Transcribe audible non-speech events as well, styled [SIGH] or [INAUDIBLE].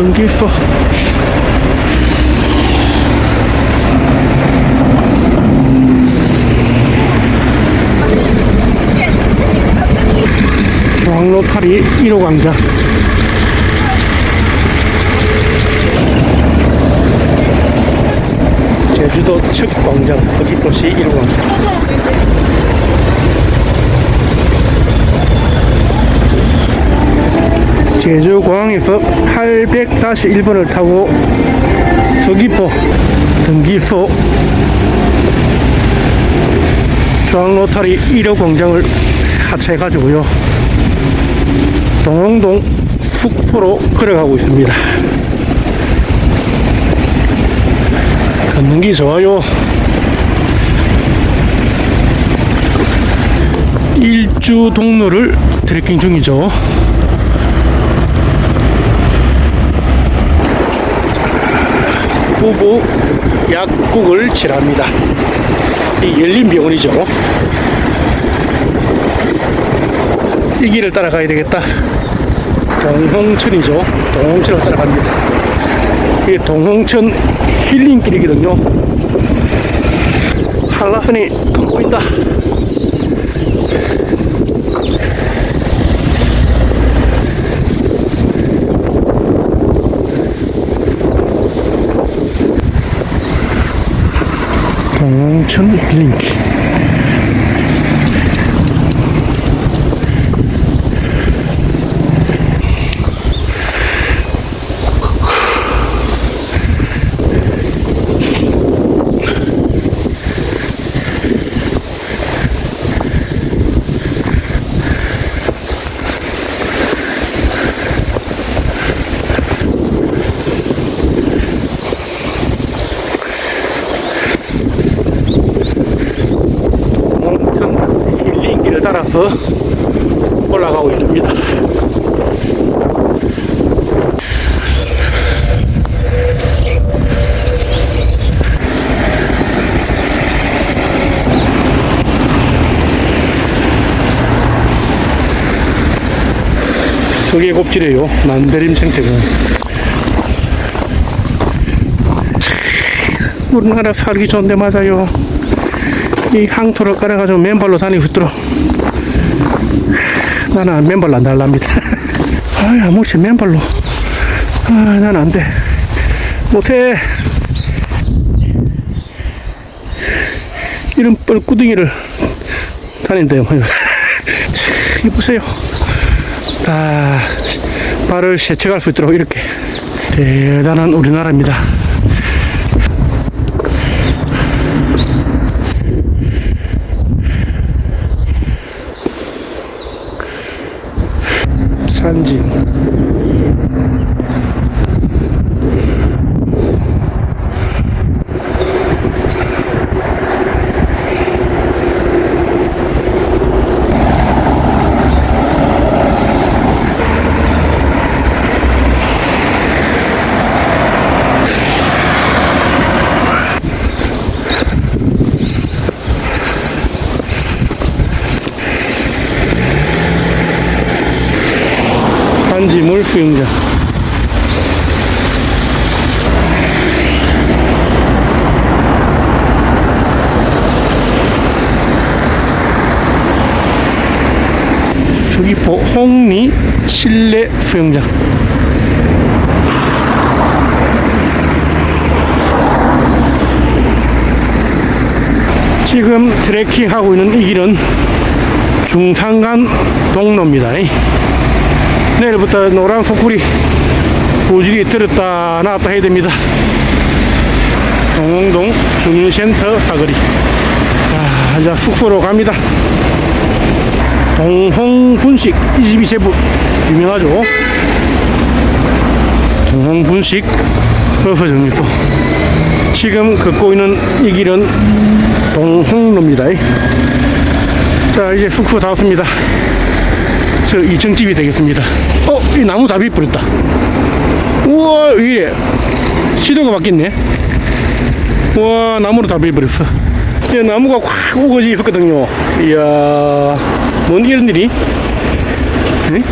등기소 중앙로타리 1호 광장 제주도 측 광장 서귀포시 1호 광장 제주 공항에서 800-1번을 타고 서귀포 등기소 중앙로타리 1호 광장을 하차해가지고요. 동홍동 숙소로 걸어가고 있습니다. 걷는 게 좋아요. 일주 동로를 트레킹 중이죠 부부 약국을 칠합니다. 이 열린 병원이죠. 이 길을 따라가야 되겠다. 동홍천이죠. 동홍천을 따라갑니다. 이게 동홍천 힐링길이거든요. 한라산이 안 보인다. 동홍천 힐링길. 동홍천 힐링길을 따라서 올라가고 있습니다. 저게 곱질이에요. 난대림 생태공. 우리나라 살기 좋은데 맞아요. 이 항토를 깔아가지고 맨발로 다니고 있더라. 나는 맨발로 안 달랍니다. [LAUGHS] 아, 아무시 맨발로. 아, 나는 안 돼. 못해. 이런 뻘구덩이를 다닌대요. [LAUGHS] 이 보세요. 다 발을 세척할 수 있도록 이렇게 대단한 우리나라입니다. 산 진 산지물 수영장 서귀포 홍리 실내 수영장 지금 트레킹 하고 있는 이 길은 중산간 동로입니다. 내일부터 노란 소쿠리 부지리 들었다 나왔다 해야 됩니다. 동홍동 주민센터 사거리. 자, 이제 숙소로 갑니다. 동홍분식 이 집이 제법 유명하죠. 동홍분식 정리소. 지금 걷고 있는 이 길은 동홍로입니다. 자, 이제 숙소 다 왔습니다. 저 2층 집이 되겠습니다. 어, 이 나무 다 비버렸다. 우와, 이게 시도가 바뀌네. 우와, 나무로 다 비버렸어. 이 나무가 확 우거지 있었거든요. 이야, 뭔 이런 일이? 응?